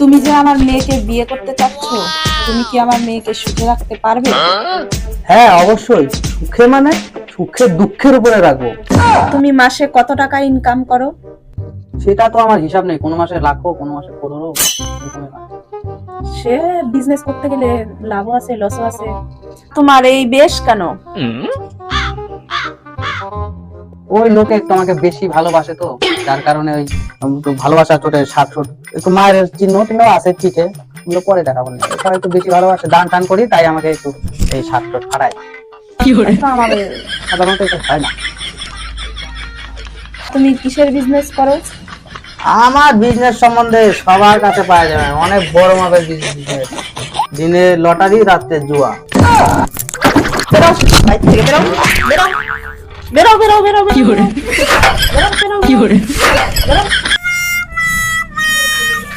তুমি যে আমার মেয়েকে বিয়ে করতে চাচ্ছ তুমি কি আমার মেয়েকে সুখে রাখতে পারবে? হ্যাঁ অবশ্যই। সুখে মানে সুখে দুঃখের উপরে রাখব। তুমি মাসে কত টাকা ইনকাম করো? সেটা তো আমার হিসাব নেই। কোনো মাসে লাখো কোনো মাসে পনেরো সে বিজনেস করতে গেলে লাভও আছে লসও আছে। তোমার এই বেশ কেন? ওই লোকে তোমাকে বেশি ভালোবাসে তো। যার কারণে ওই একটু ভালোবাসা চোটে সাত ফুট একটু মায়ের চিহ্ন টিহ্ন আছে পিঠে ওগুলো পরে দেখাবো না। তারা একটু বেশি ভালোবাসে দান টান করি তাই আমাকে একটু এই সাত ফুট ফাটায় আমাদের সাধারণত এটা হয় না। তুমি কিসের বিজনেস করো? আমার বিজনেস সম্বন্ধে সবার কাছে পাওয়া যাবে অনেক বড় মাপের বিজনেস দিনে লটারি রাত্রে জুয়া। বেরো বেরো বেরো বেরো। কি করে কি করে